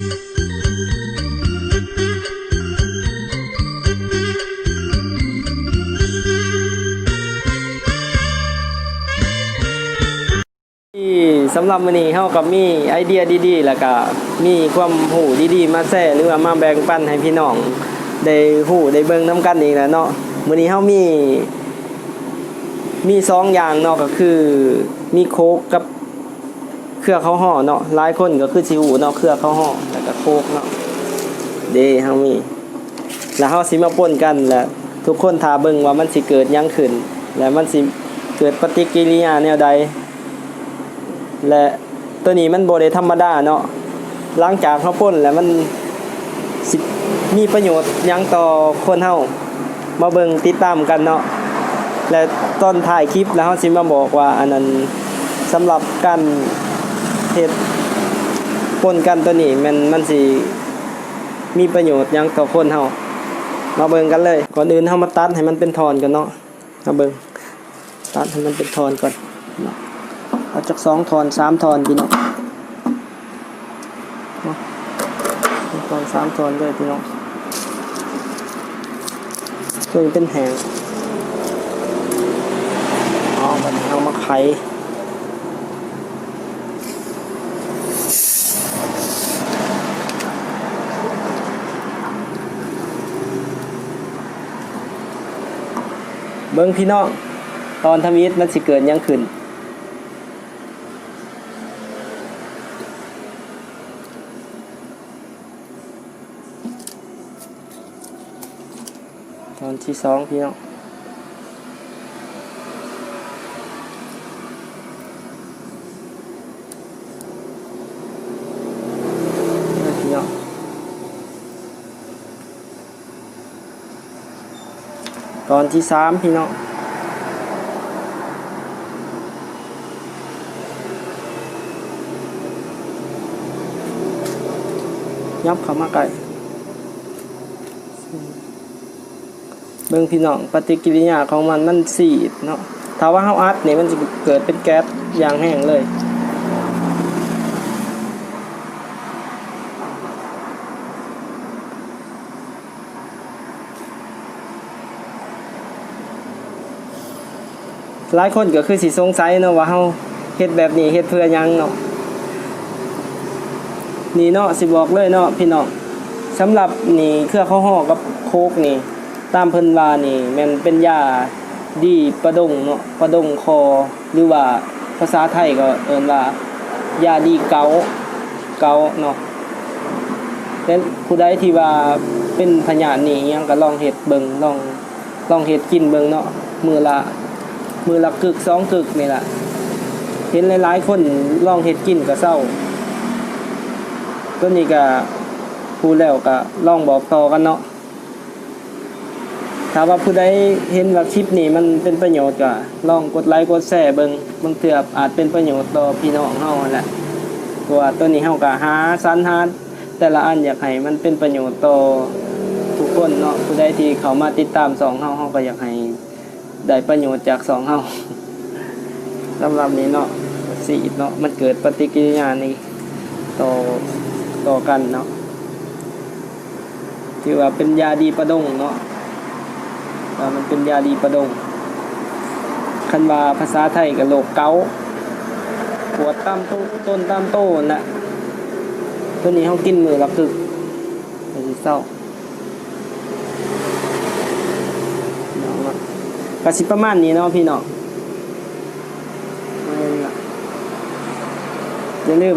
ที่สำหรับมื้อนี้เฮากับมีไอเดียดีๆ แล้วก็มีความรู้ดีๆ มาแชร์หรือว่ามาแบ่งปันให้พี่น้องได้รู้ได้เบิ่งนํกันอีกแล้วเนาะมื้อนี้เฮามี มีสองอย่างเนาะก็คือมีโค้กกับ รือข้าวห่อเนาะหลายคนก็คือสิฮู้เนาะเครือข้าวห่อแล้วก็โคกเนาะเด้เฮามี แล้วเฮาสิมาป่นกันแล้วทุกคนทาเบิ่งว่ามันสิเกิดยังขึ้น และมันสิเกิดปฏิกิริยาแนวใด และตัวนี้มันโบได้ธรรมดาเนาะหลังจากเขาพ่นแล้วมันสิมีประโยชน์ยังต่อคนเฮามาเบิ่งติดตามกันเนาะและตอนถ่ายคลิปแล้วเฮาสิมาบอกว่าอันนั้นสำหรับการ เฮ็ดพ่นกันตัวนี้มันมันสิมีประโยชน์ยังต่อคนเฮามาเบิ่งกันเลย ก่อนอื่นเฮามาตัดให้มันเป็นทอนกันเนาะมาเบิ่งตัดให้มันเป็นทอนก่อนเอาจากสองทอนสามทอนพี่น้องเอาสองทอนสามทอนด้วยพี่น้องเพื่อเป็นแหงเอาบันเอามาไข เบิ้งพี่น้องตอนทำอิฐมันสิเกินยังขึ้น ตอนที่สองพี่น้องนี่พี่น้อง ตอนที่สามพี่น้องยับเข้ามาใกล้เบิ่งพี่น้องปฏิกิริยาของมันมันสีดเนาะถ้าว่าเฮาอัดนี่มันจะเกิดเป็นแก๊สอย่างแห้งเลย หลายคนก็คือสิสงสัยเนาะว่าเฮาเฮ็ดแบบนี้เฮ็ดเพื่อยังเนาะนี่เนาะสิบอกเลยเนาะพี่น้องสำหรับนี่เครือข้าวห่อกับโคกนี่ ตามเพิ่นว่านี่แม่นเป็นยาดีประดงเนาะประดงคอหรือว่าภาษาไทยก็เอิ้นว่ายาดีเกาเกาเนาะแต่ผู้ใดที่ว่าเป็นพยานนี่อิหยังก็ลองเฮ็ดเบิ่งลองลองเฮ็ดกินเบิ่งเนาะมือละ มือละกึกสองกึกนี่ละเห็นหลายๆ คนลองเฮ็ดกินก็เศร้าตัวนี้ก็ผู้แล้วก็ลองบอกต่อกันเนาะถ้าว่าผู้ใดเห็นว่าคลิปนี้มันเป็นประโยชน์ก็ลองกดไลค์กดแชร์เบิงบางเทื่ออาจเป็นประโยชน์ต่อพี่น้องเฮานั่แหละเพราะว่าตัวนี้เฮาก็หาสรรหาแต่ละอันอยากให้มันเป็นประโยชน์ต่อทุกคนเนาะผู้ใดที่เขามาติดตามสองเฮาเฮาก็อยากให้ ได้ประโยชน์จากสองเฮาสำหรับนี้เนาะสีเนาะมันเกิดปฏิกิริยานี้ต่อต่อกันเนาะถือว่าเป็นยาดีประดงเนาะว่ามันเป็นยาดีประดง คันว่าภาษาไทยกับโรคเกาปวดตามต้นต้นตามโต้น่ะตัวนี้เขากินมือละกึกมันสิเศร้าน้องเนาะ กสิประมาณนี้เนาะพี่น้องเอาล่ะอย่าลืม